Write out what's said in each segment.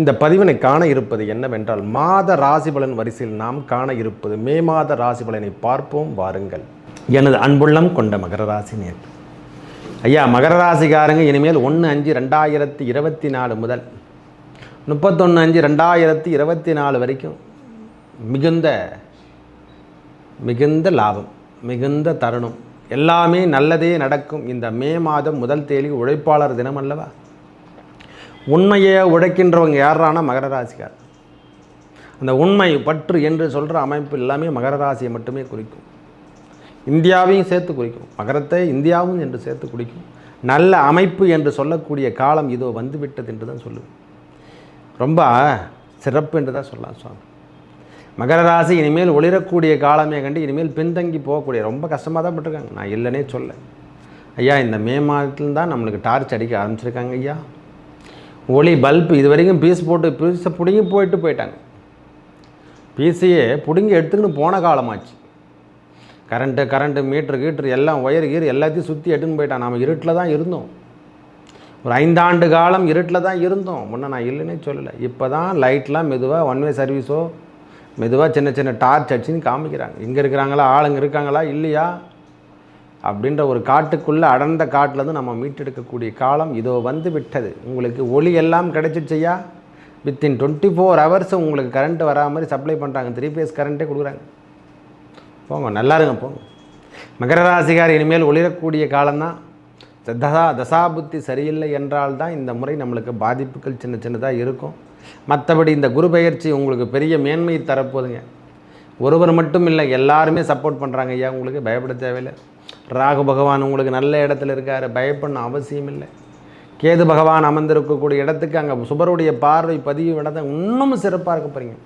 இந்த பதிவினை காண இருப்பது என்னவென்றால் மாத ராசிபலன் வரிசையில் நாம் காண இருப்பது மே மாத ராசிபலனை பார்ப்போம் வாருங்கள். எனது அன்புள்ளம் கொண்ட மகர ராசி நேர் ஐயா மகர ராசிக்காரங்க இனிமேல் ஒன்று அஞ்சு ரெண்டாயிரத்தி இருபத்தி நாலு முதல் முப்பத்தொன்று அஞ்சு ரெண்டாயிரத்தி இருபத்தி நாலு வரைக்கும் மிகுந்த மிகுந்த லாபம் மிகுந்த தருணம். எல்லாமே நல்லதே நடக்கும் இந்த மே மாதம் முதல் தேதி உழைப்பாளர் தினம் அல்லவா உண்மையை உழைக்கின்றவங்க யாரானா மகர ராசிக்கார். அந்த உண்மை பற்று என்று சொல்கிற அமைப்பு எல்லாமே மகர ராசியை மட்டுமே குறிக்கும். இந்தியாவையும் சேர்த்து குறிக்கும். மகரத்தை இந்தியாவும் என்று சேர்த்து குறிக்கும். நல்ல அமைப்பு என்று சொல்லக்கூடிய காலம் இதோ வந்துவிட்டது என்று தான் சொல்லுவேன். ரொம்ப சிறப்பு என்று தான் சொல்லலாம் சுவாமி. மகர ராசி இனிமேல் ஒளிரக்கூடிய காலமே கண்டு இனிமேல் பின்தங்கி போகக்கூடிய ரொம்ப கஷ்டமாக தான் பட்டிருக்காங்க. நான் இல்லைனே சொல்ல. ஐயா இந்த மே மாதத்தில் தான் நம்மளுக்கு டார்ச் அடிக்க ஆரம்பிச்சிருக்காங்க ஐயா. ஒளி பல்ப் இது வரைக்கும் பீஸ் போட்டு பீஸை பிடுங்கி போயிட்டு போயிட்டாங்க. பீஸையே பிடுங்கி எடுத்துக்கின்னு போன காலமாச்சு. கரண்ட்டு கரண்ட்டு மீட்ரு கீட்ரு எல்லாம் ஒயர் கீர் எல்லாத்தையும் சுற்றி எடுத்துன்னு போயிட்டான். நாம் இருட்டில் தான் இருந்தோம். ஒரு ஐந்தாண்டு காலம் இருட்டில் தான் இருந்தோம். முன்னே நான் இல்லைன்னே சொல்லலை. இப்போ தான் லைட்லாம் மெதுவாக ஒன் வே சர்வீஸோ மெதுவாக சின்ன சின்ன டார்ச் அடிச்சுன்னு காமிக்கிறாங்க. இங்கே இருக்கிறாங்களா ஆளுங்க இருக்காங்களா இல்லையா? அப்படின்ற ஒரு காட்டுக்குள்ளே அடர்ந்த காட்டிலேருந்து நம்ம மீட்டெடுக்கக்கூடிய காலம் இதோ வந்து விட்டது. உங்களுக்கு ஒளி எல்லாம் கிடைச்சிடுச்சையா வித்தின் டுவெண்ட்டி ஃபோர் ஹவர்ஸ் உங்களுக்கு கரண்ட் வரா மாதிரி சப்ளை பண்ணுறாங்க த்ரீ ஃபேஸ் கரண்ட்டே கொடுக்குறாங்க. போங்க நல்லா இருங்க போங்க. மகர ராசிகார் இனிமேல் ஒளிரக்கூடிய காலம்தான். தசா தசாபுத்தி சரியில்லை என்றால் தான் இந்த முறை நம்மளுக்கு பாதிப்புகள் சின்ன சின்னதாக இருக்கும். மற்றபடி இந்த குரு பெயர்ச்சி உங்களுக்கு பெரிய மேன்மை தரப்போகுதுங்க ஒருவர் மட்டும் இல்லை எல்லாருமே சப்போர்ட் பண்ணுறாங்க ஐயா. உங்களுக்கு பயப்பட தேவையில்லை. ராகு பகவான் உங்களுக்கு நல்ல இடத்துல இருக்கார் பயப்படணும் அவசியம் இல்லை கேது பகவான் அமர்ந்திருக்கக்கூடிய இடத்துக்கு அங்கே சுபருடைய பார்வை பதிவு இடத்தை இன்னும் சிறப்பாக இருக்க போகிறீங்க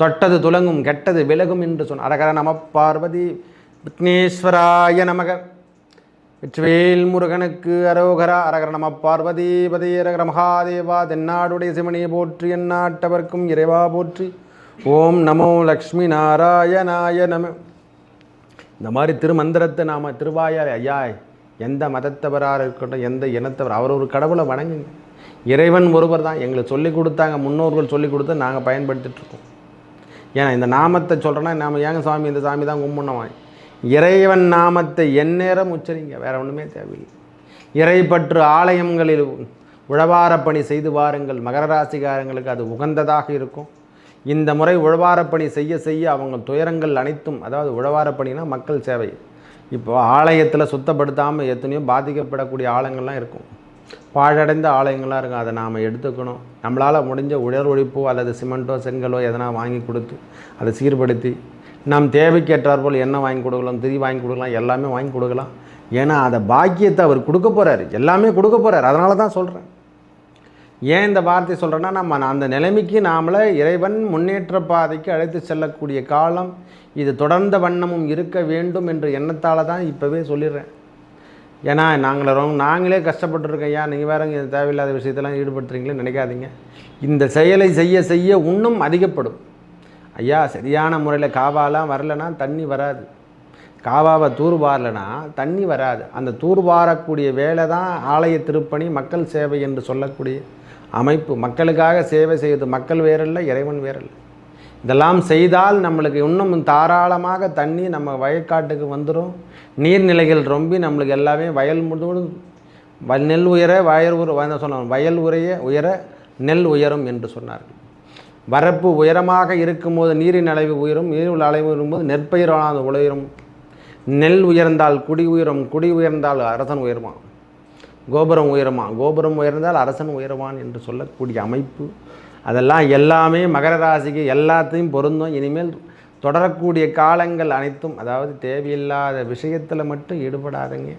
தொட்டது துலங்கும் கெட்டது விலகும் என்று சொன்ன அரகர நம பார்வதி விக்னேஸ்வராய நமக. வெற்றிவேல் முருகனுக்கு அரோகரா அரகர நம பார்வதி பதி அரகர மகாதேவா தென்னாடுடைய சிவனியை போற்றி எந்நாட்டவர்க்கும் இறைவா போற்றி. ஓம் நமோ லக்ஷ்மி நாராயணாய நம. இந்த மாதிரி திருமந்திரத்தை நாம் திருவாயார் ஐயா எந்த மதத்தவராக இருக்கட்டும் எந்த இனத்தவர் அவர் ஒரு கடவுளை வணங்குங்க. இறைவன் ஒருவர் தான். எங்களுக்கு சொல்லிக் கொடுத்தாங்க முன்னோர்கள் சொல்லிக் கொடுத்து நாங்கள் பயன்படுத்திகிட்ருக்கோம் ஏன்னா இந்த நாமத்தை சொல்கிறேன்னா நாம் ஏங்க சாமி இந்த சாமி தான் கும்பிடணும் இறைவன் நாமத்தை எந்நேரம் உச்சரிங்க வேறு ஒன்றுமே தேவையில்லை. இறைப்பற்று ஆலயங்களில் உழவார பணி செய்து வாருங்கள். மகர ராசிகாரங்களுக்கு அது உகந்ததாக இருக்கும். இந்த முறை உழவாரப்பணி செய்ய செய்ய அவங்க துயரங்கள் அனைத்தும் அதாவது உழவாரப்பணினா மக்கள் சேவை. இப்போ ஆலயத்தில் சுத்தப்படுத்தாமல் எத்தனையோ பாதிக்கப்படக்கூடிய ஆலயங்கள்லாம் இருக்கும். பாழடைந்த ஆலயங்களாக இருக்கும். அதை நாம் எடுத்துக்கணும். நம்மளால் முடிஞ்ச உடல் ஒழிப்போ அல்லது சிமெண்ட்டோ செங்கலோ எதனா வாங்கி கொடுத்து அதை சீர்படுத்தி நம் தேவைக்கேற்றார் போல் என்ன வாங்கி கொடுக்கலாம் திரி வாங்கி கொடுக்கலாம் எல்லாமே வாங்கி கொடுக்கலாம். ஏன்னா அதை பாக்கியத்தை அவர் கொடுக்க போகிறார் எல்லாமே கொடுக்க போகிறார் அதனால தான் சொல்கிறேன் ஏன் இந்த வார்த்தை சொல்கிறேன்னா நம்ம அந்த நிலைமைக்கு நாமளை இறைவன் முன்னேற்ற பாதைக்கு அழைத்து செல்லக்கூடிய காலம் இது தொடர்ந்த வண்ணமும் இருக்க வேண்டும் என்ற எண்ணத்தால் தான் இப்போவே சொல்லிடுறேன். ஏன்னா நாங்களே ரொம்ப நாங்களே கஷ்டப்பட்டுருக்கோம். ஐயா நீங்கள் வேறு இது தேவையில்லாத விஷயத்தெல்லாம் ஈடுபடுத்துறீங்களே நினைக்காதீங்க. இந்த செயலை செய்ய செய்ய இன்னும் அதிகப்படும். ஐயா சரியான முறையில் காவாலாம் வரலைன்னா தண்ணி வராது. காவாவை தூர்வாரலைனா தண்ணி வராது. அந்த தூர்வாரக்கூடிய வேலை தான் ஆலய திருப்பணி மக்கள் சேவை என்று சொல்லக்கூடிய அமைப்பு மக்களுக்காக சேவை செய்வது மக்கள் வேறல்ல இறைவன் வேறல்ல. இதெல்லாம் செய்தால் நம்மளுக்கு இன்னும் தாராளமாக தண்ணி நம்ம வயக்காட்டுக்கு வந்துடும் நீர்நிலைகள் ரொம்பி நம்மளுக்கு எல்லாமே வயல் முழுவதும் வ நெல் உயர வயல் உர என்ன சொன்னாங்க? வயல் உரைய உயர நெல் உயரும் என்று சொன்னார்கள். வரப்பு உயரமாக இருக்கும்போது நீரின் அளவு உயரும் நீரின் அளவு உயரும்போது நெற்பயிரானது உயரும் நெல் உயர்ந்தால் குடி உயரும் குடி உயர்ந்தால் அரசன் உயருமான் கோபுரம் உயரமா கோபுரம் உயர்ந்தால் அரசன் உயருவான் என்று சொல்லக்கூடிய அமைப்பு. அதெல்லாம் எல்லாமே மகர ராசிக்கு எல்லாத்தையும் பொருந்தும். இனிமேல் தொடரக்கூடிய காலங்கள் அனைத்தும் அதாவது தேவையில்லாத விஷயத்தில் மட்டும் ஈடுபடாதங்க.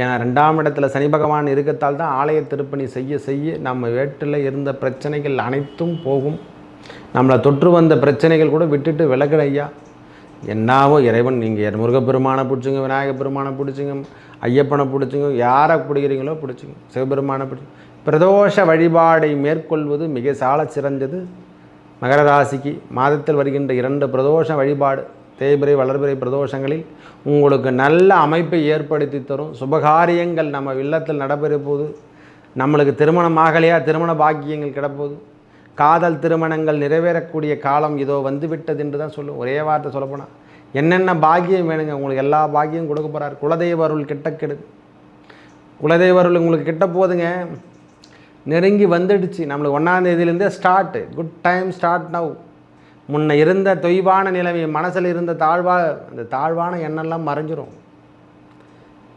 ஏன்னா ரெண்டாம் இடத்துல சனி பகவான் இருக்கத்தால் தான் ஆலய திருப்பணி செய்ய செய்ய நம்ம வீட்டில் இருந்த பிரச்சனைகள் அனைத்தும் போகும். நம்மளை தொற்று வந்த பிரச்சனைகள் கூட விட்டுட்டு விலகலையா? ஐயா என்னாவோ இறைவன் நீங்கள் முருகப்பெருமானை பிடிச்சிங்க விநாயகப் பெருமானை பிடிச்சிங்க ஐயப்பனை பிடிச்சிங்க யாரை பிடிக்கிறீங்களோ பிடிச்சிங்க சிவபெருமானை பிடிச்சி பிரதோஷ வழிபாடை மேற்கொள்வது மிக சால சிறந்தது. மகர ராசிக்கு மாதத்தில் வருகின்ற இரண்டு பிரதோஷ வழிபாடு தேய்பிரை வளர்பிறை பிரதோஷங்களில் உங்களுக்கு நல்ல அமைப்பை ஏற்படுத்தி தரும். சுபகாரியங்கள் நம்ம இல்லத்தில் நடைபெற போது நம்மளுக்கு திருமணம் ஆகலையா திருமண பாக்கியங்கள் கிடப்போது காதல் திருமணங்கள் நிறைவேறக்கூடிய காலம் இதோ வந்து விட்டது என்று தான் சொல்லும் ஒரே வார்த்தை சொல்லப்போனால் என்னென்ன பாக்கியம் வேணுங்க? உங்களுக்கு எல்லா பாக்கியம் கொடுக்க போகிறார் குலதெய்வ அருள் கிட்ட கெடுது குலதெய்வ அருள் உங்களுக்கு கிட்ட போதுங்க. நெருங்கி வந்துடுச்சு. நம்மளுக்கு ஒன்றாந்தேதியிலேருந்தே start good time start now முன்ன இருந்த தொய்வான நிலைமை மனசில் இருந்த தாழ்வா அந்த தாழ்வான எண்ணெல்லாம் மறைஞ்சிரும்.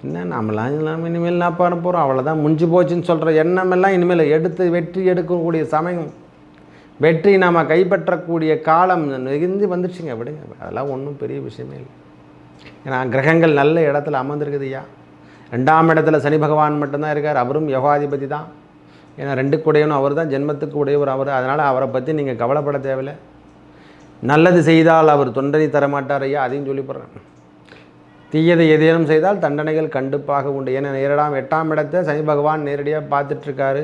என்ன நம்மளாம் இல்லாமல் இனிமேல் நான் பண்ண போகிறோம் அவ்வளோதான் முடிஞ்சு போச்சுன்னு சொல்கிற எண்ணமெல்லாம் இனிமேல் எடுத்து வெற்றி எடுக்கக்கூடிய சமயம். வெற்றி நாம் கைப்பற்றக்கூடிய காலம் நெகிந்து வந்துடுச்சுங்க விடுங்க அதெல்லாம் ஒன்றும் பெரிய விஷயமே இல்லை. ஏன்னா கிரகங்கள் நல்ல இடத்துல அமர்ந்திருக்குது ஐயா. ரெண்டாம் இடத்துல சனி பகவான் மட்டும்தான் இருக்கார் அவரும் யோகாதிபதி தான். ஏன்னா ரெண்டு கூடையவனும் அவர் தான் ஜென்மத்துக்கு உடையவர் அவர். அதனால் அவரை பற்றி நீங்கள் கவலைப்பட தேவையில்லை. நல்லது செய்தால் அவர் தொண்டனை தரமாட்டார் ஐயா. அதையும் சொல்லி போடுறேன். தீயதை ஏதேனும் செய்தால் தண்டனைகள் கண்டிப்பாக உண்டு. ஏன்னா நேரடாம் எட்டாம் இடத்தை சனி பகவான் நேரடியாக பார்த்துட்ருக்காரு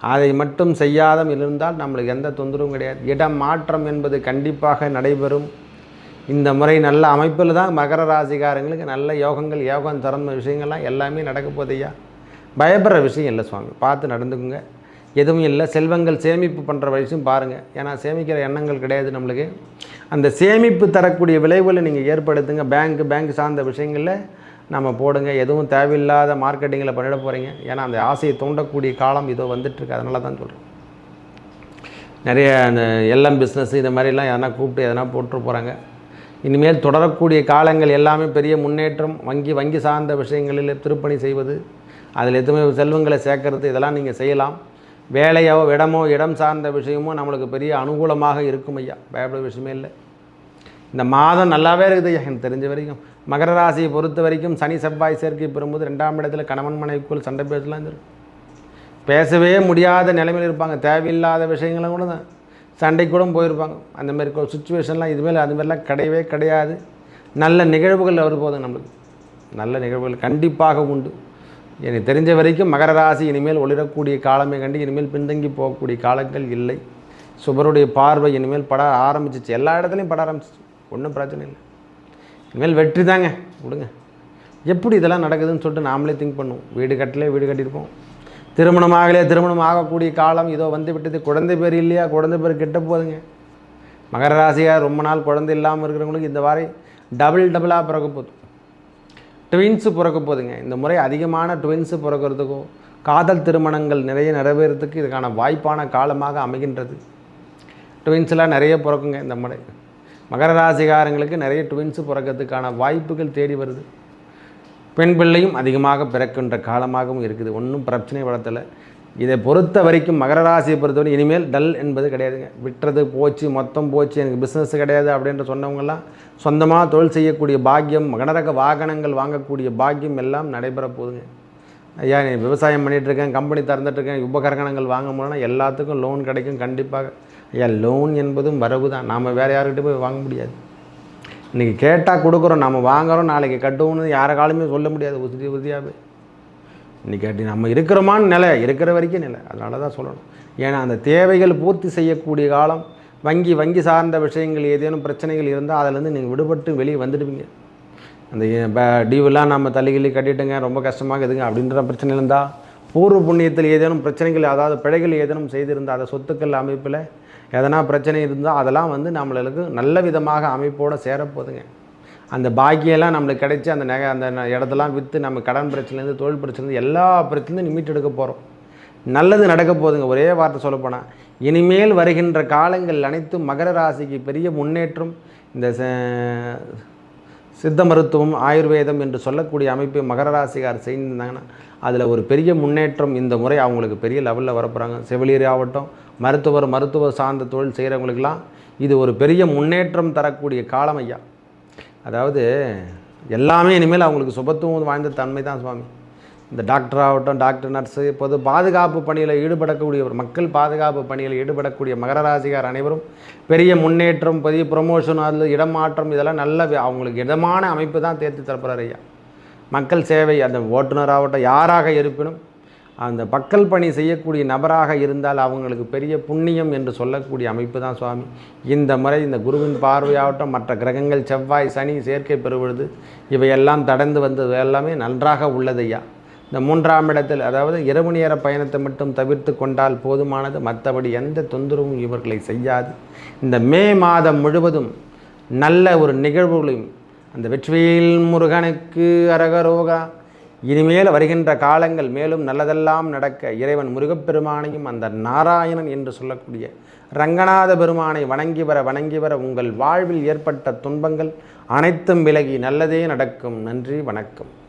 அதை மட்டும் செய்யாதம் இருந்தால் நம்மளுக்கு எந்த தொந்தரவும் கிடையாது. இடம் மாற்றம் என்பது கண்டிப்பாக நடைபெறும். இந்த முறை நல்ல அமைப்பில் தான் மகர ராசிக்காரங்களுக்கு நல்ல யோகங்கள் யோகம் திறந்த விஷயங்கள்லாம் எல்லாமே நடக்க போதையா பயப்படுற விஷயம் இல்லை சுவாமி. பார்த்து நடந்துக்குங்க. எதுவும் இல்லை. செல்வங்கள் சேமிப்பு பண்ணுற வயசும் பாருங்கள் ஏன்னா சேமிக்கிற எண்ணங்கள் கிடையாது நம்மளுக்கு. அந்த சேமிப்பு தரக்கூடிய விளைவுகளை நீங்கள் ஏற்படுத்துங்க. பேங்க் பேங்க் சார்ந்த விஷயங்களில் நம்ம போடுங்க. எதுவும் தேவையில்லாத மார்க்கெட்டிங்கில் பண்ணிட போகிறீங்க ஏன்னா அந்த ஆசையை தூண்டக்கூடிய காலம் இதோ வந்துட்டுருக்கு. அதனால தான் சொல்கிறேன் நிறைய அந்த எல்எம் பிஸ்னஸ் இந்த மாதிரிலாம் எதனா கூப்பிட்டு எதனா போட்டு போகிறாங்க இனிமேல் தொடரக்கூடிய காலங்கள் எல்லாமே பெரிய முன்னேற்றம் வங்கி வங்கி சார்ந்த விஷயங்களில் திருப்பணி செய்வது அதில் எதுவுமே செல்வங்களை சேர்க்கறது இதெல்லாம் நீங்கள் செய்யலாம். வேலையோ இடமோ இடம் சார்ந்த விஷயமோ நம்மளுக்கு பெரிய அனுகூலமாக இருக்கும் ஐயா. பயப்பட விஷயமே இல்லை. இந்த மாதம் நல்லாவே இருக்குது எனக்கு தெரிஞ்ச வரைக்கும். மகர ராசியை பொறுத்த வரைக்கும் சனி செவ்வாய் சேர்க்கை பெறும்போது ரெண்டாம் இடத்துல கணவன் மனைவிக்குள் சண்டை பேசலாம் பேசவே முடியாத நிலைமையில் இருப்பாங்க. தேவையில்லாத விஷயங்களும் கூட தான். சண்டை கூட போயிருப்பாங்க. அந்த மாதிரி சுச்சுவேஷன்லாம் இதுமாரி அது மாதிரிலாம் கிடையவே கிடையாது. நல்ல நிகழ்வுகள் வரும் நம்மளுக்கு. நல்ல நிகழ்வுகள் கண்டிப்பாக உண்டு. எனக்கு தெரிஞ்ச வரைக்கும் மகர ராசி இனிமேல் ஒளிரக்கூடிய காலமே கண்டு இனிமேல் பின்தங்கி போகக்கூடிய காலங்கள் இல்லை. சுபருடைய பார்வை இனிமேல் பட ஆரம்பிச்சிச்சு. எல்லா இடத்துலையும் பட ஆரம்பிச்சிச்சு. ஒன்றும் பிரச்சனை இல்லை. இனிமேல் வெற்றி தாங்க. விடுங்க. எப்படி இதெல்லாம் நடக்குதுன்னு சொல்லிட்டு நாமளே திங்க் பண்ணுவோம். வீடு கட்டலே வீடு கட்டியிருப்போம். திருமணம் ஆகலையே திருமணம் ஆகக்கூடிய காலம் இதோ வந்து விட்டது. குழந்தை பேர் இல்லையா? குழந்தை பேர் கெட்ட போகுதுங்க. மகர ராசியாக ரொம்ப நாள் குழந்தை இல்லாமல் இருக்கிறவங்களுக்கு இந்த வாரம் டபுள் டபுளாக பிறக்க போதும் ட்வின்ஸு பிறக்க போதுங்க இந்த முறை அதிகமான ட்வின்ஸு பிறக்கிறதுக்கும் காதல் திருமணங்கள் நிறைய நிறைவேறதுக்கு இதுக்கான வாய்ப்பான காலமாக அமைகின்றது. ட்வின்ஸ்லாம் நிறைய பிறக்குங்க இந்த முறை. மகர ராசிகாரங்களுக்கு நிறைய ட்வின்ஸு பிறக்கிறதுக்கான வாய்ப்புகள் தேடி வருது. பெண் பிள்ளையும் அதிகமாக பிறக்கின்ற காலமாகவும் இருக்குது. ஒன்றும் பிரச்சனை வளர்த்தலை. இதை பொறுத்த வரைக்கும் மகர ராசியை பொறுத்தவரை இனிமேல் டல் என்பது கிடையாதுங்க. விட்டுறது போச்சு மொத்தம் போச்சு எனக்கு பிஸ்னஸ் கிடையாது அப்படின்ற சொன்னவங்கெல்லாம் சொந்தமாக தொழில் செய்யக்கூடிய பாக்கியம் மகனரக வாகனங்கள் வாங்கக்கூடிய பாக்கியம் எல்லாம் நடைபெற போகுதுங்க. ஐயா நீ விவசாயம் பண்ணிகிட்ருக்கேன் கம்பெனி திறந்துட்டுருக்கேன் உபகரணங்கள் வாங்க முடியலன்னா எல்லாத்துக்கும் லோன் கிடைக்கும் கண்டிப்பாக. ஐயா லோன் என்பதும் வரவு தான் நாம் வேறு யாருக்கிட்ட போய் வாங்க முடியாது. இன்றைக்கி கேட்டால் கொடுக்குறோம் நம்ம வாங்குகிறோம் நாளைக்கு கட்டுவோம்னு யாரை காலமே சொல்ல முடியாது. உறுதி உறுதியாகவே இன்றைக்கி அப்படி நம்ம இருக்கிறோமான்னு நிலை இருக்கிற வரைக்கும் நிலை. அதனால தான் சொல்லணும். ஏன்னா அந்த தேவைகள் பூர்த்தி செய்யக்கூடிய காலம் வங்கி வங்கி சார்ந்த விஷயங்கள் ஏதேனும் பிரச்சனைகள் இருந்தால் அதிலேருந்து நீங்கள் விடுபட்டு வெளியே வந்துடுவீங்க. அந்த டியூலாம் நம்ம தள்ளிகிள்ளி கட்டிட்டுங்க ரொம்ப கஷ்டமாக இருக்குதுங்க அப்படின்ற பிரச்சனை இருந்தால் பூர்வ புண்ணியத்தில் ஏதேனும் பிரச்சனைகள் அதாவது பிழைகள் ஏதேனும் செய்திருந்தால் அதை சொத்துக்கள் அமைப்பில் எதனா பிரச்சனை இருந்தால் அதெல்லாம் வந்து நம்மளுக்கு நல்ல விதமாக அமைப்போடு சேரப்போகுதுங்க. அந்த பாக்கியெல்லாம் நம்மளுக்கு கிடைச்சி அந்த நகை அந்த இடத்தெல்லாம் விற்று நம்ம கடன் பிரச்சனைலேருந்து தொழில் பிரச்சனைலேருந்து எல்லா பிரச்சனையும் மீட் எடுக்க போகிறோம் நல்லது நடக்க போகுதுங்க. ஒரே வார்த்தை சொல்லப்போனால் இனிமேல் வருகின்ற காலங்கள் அனைத்தும் மகர ராசிக்கு பெரிய முன்னேற்றம் இந்த சித்த மருத்துவம் ஆயுர்வேதம் என்று சொல்லக்கூடிய அமைப்பை மகர ராசிக்கார் செய்திருந்தாங்கன்னா அதில் ஒரு பெரிய முன்னேற்றம் இந்த முறை அவங்களுக்கு பெரிய லெவலில் வரப்போகிறாங்க செவிலியர் ஆகட்டும் மருத்துவர் மருத்துவ சார்ந்த தொழில் செய்கிறவங்களுக்கெல்லாம் இது ஒரு பெரிய முன்னேற்றம் தரக்கூடிய காலம் ஐயா. அதாவது எல்லாமே இனிமேல் அவங்களுக்கு சுபத்துவம் வாய்ந்த தன்மை தான் சுவாமி. இந்த டாக்டர் ஆகட்டும் டாக்டர் நர்ஸு இப்போது பாதுகாப்பு பணியில் ஈடுபடக்கூடிய மக்கள் பாதுகாப்பு பணியில் ஈடுபடக்கூடிய மகர ராசிகார் அனைவரும் பெரிய முன்னேற்றம் பெரிய ப்ரொமோஷன் அதில் இடமாற்றம் இதெல்லாம் நல்ல அவங்களுக்கு இடமான அமைப்பு தான் தேர்த்து தரப்படுறார் ஐயா. மக்கள் சேவை அந்த ஓட்டுநராகட்டும் யாராக இருப்பினும் அந்த பக்கல் பணி செய்யக்கூடிய நபராக இருந்தால் அவங்களுக்கு பெரிய புண்ணியம் என்று சொல்லக்கூடிய அமைப்பு தான் சுவாமி. இந்த முறை இந்த குருவின் பார்வையாகட்டும் மற்ற கிரகங்கள் செவ்வாய் சனி சேர்க்கை பெறுவது இவையெல்லாம் தடந்து வந்தது எல்லாமே நன்றாக உள்ளதையா? இந்த மூன்றாம் இடத்தில் அதாவது இரவு நேர பயணத்தை மட்டும் தவிர்த்து கொண்டால் போதுமானது மற்றபடி எந்த தொந்தரவும் இவர்களை செய்யாது. இந்த மே மாதம் முழுவதும் நல்ல ஒரு நிகழ்வுகளையும் அந்த வெற்றிவேல் முருகனுக்கு அரகரோகா இனிமேல் வருகின்ற காலங்கள் மேலும் நல்லதெல்லாம் நடக்க இறைவன் முருகப்பெருமானையும் அந்த நாராயணன் என்று சொல்லக்கூடிய ரங்கநாத பெருமானை வணங்கி வர வணங்கி வர உங்கள் வாழ்வில் ஏற்பட்ட துன்பங்கள் அனைத்தும் விலகி நல்லதே நடக்கும். நன்றி வணக்கம்.